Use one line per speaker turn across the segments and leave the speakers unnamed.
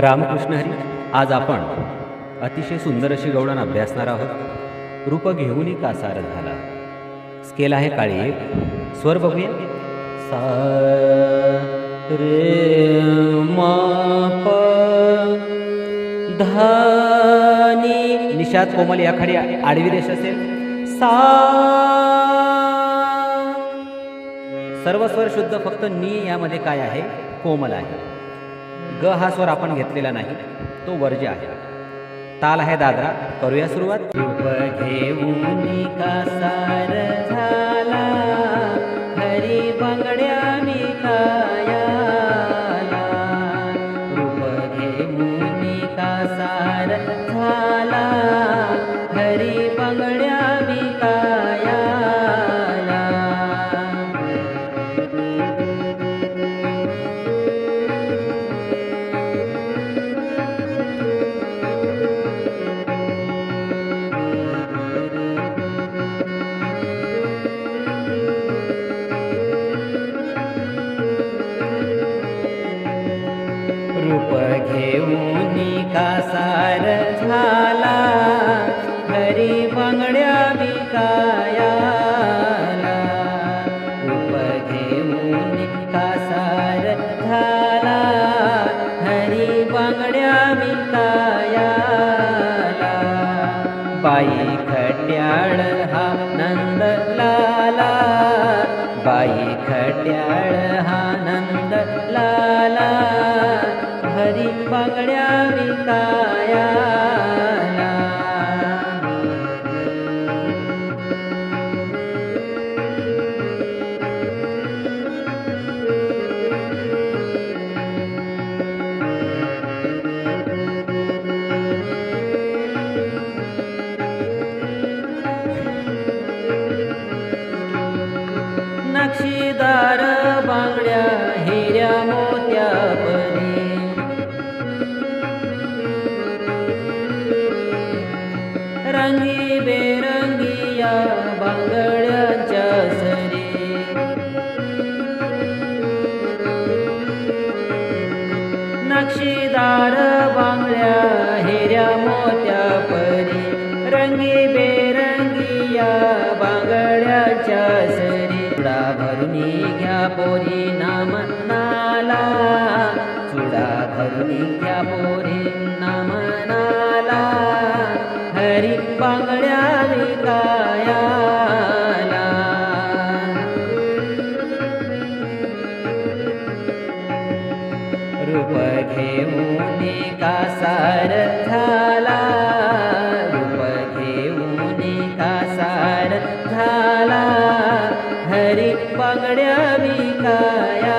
रामकृष्ण हरी आज आपण अतिशय सुंदर अशी गवळण अभ्यासणार आहोत. रूप घेऊन कासार झाला? स्केल आहे काळी एक. स्वर बघूया. सा रे माप प धानी निषाद कोमल याखाडी आडवी रेष असेल. सा सर्व स्वर शुद्ध फक्त नी यामध्ये काय आहे? कोमल आहे. ग हा स्वर आपण घेतलेला नाही तो वर्ज्य आहे. ताल आहे दादरा. करूया सुरुवात. रूप घेऊन घेऊन हरी बांगड्या रंगी बेरंगी या बांगड्यांच्या सरी. नक्षीदार बांगड्या हिऱ्या मोत्या परी. रंगी बेरंगी या बांगड्याच्या सरी. चुडा भरून घ्या पोरी नाम नाला चुडा भरून घ्या पोरी रूप घेऊन कासार झाला रूप घेऊन कासार झाला हरी पगड्या विकाया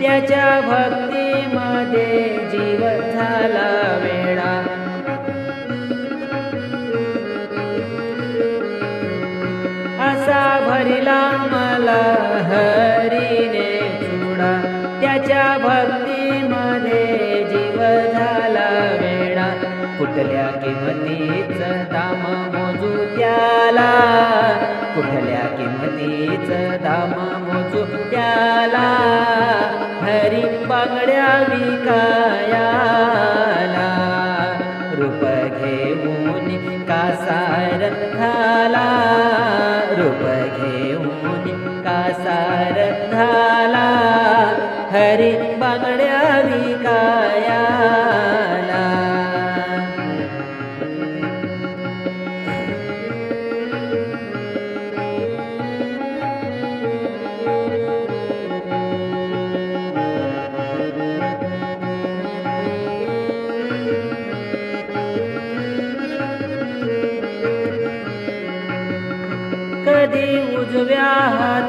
त्याच्या भक्तीमध्ये जीव झाला वेळा असा भरिला मला हरीने चुडा. त्याच्या भक्तीमध्ये जीव झाला वेळा कुठल्या किमतीच दाम मोजू त्याला. कुठल्या किमतीच दाम मोजू त्याला. बांगड्या विकायाला रूप घेऊन कासार झाला. रूप घेऊन कासार झाला. हरी बांगड्या विकाया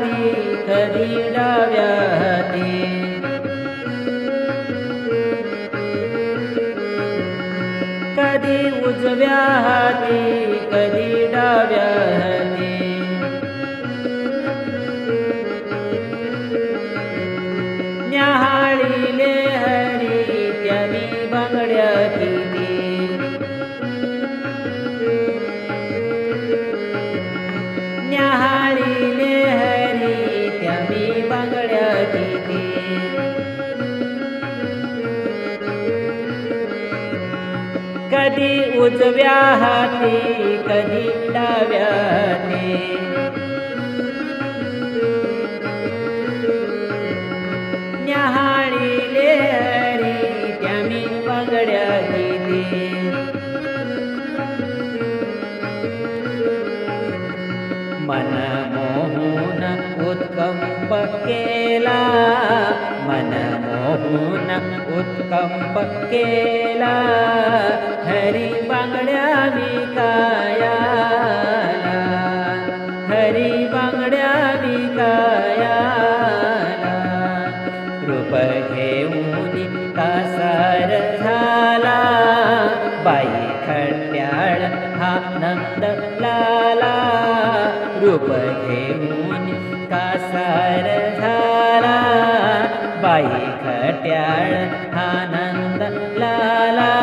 हाती कधी डाव्या हाती कधी उजव्या उजव्या हाती कधी उजव्या हाती कधी डाव्या हाती. उत्कंप केला हरी बांगड्या विकाया. रूप घेऊन कासार झाला. बाई खट्याळ आनंद लाला.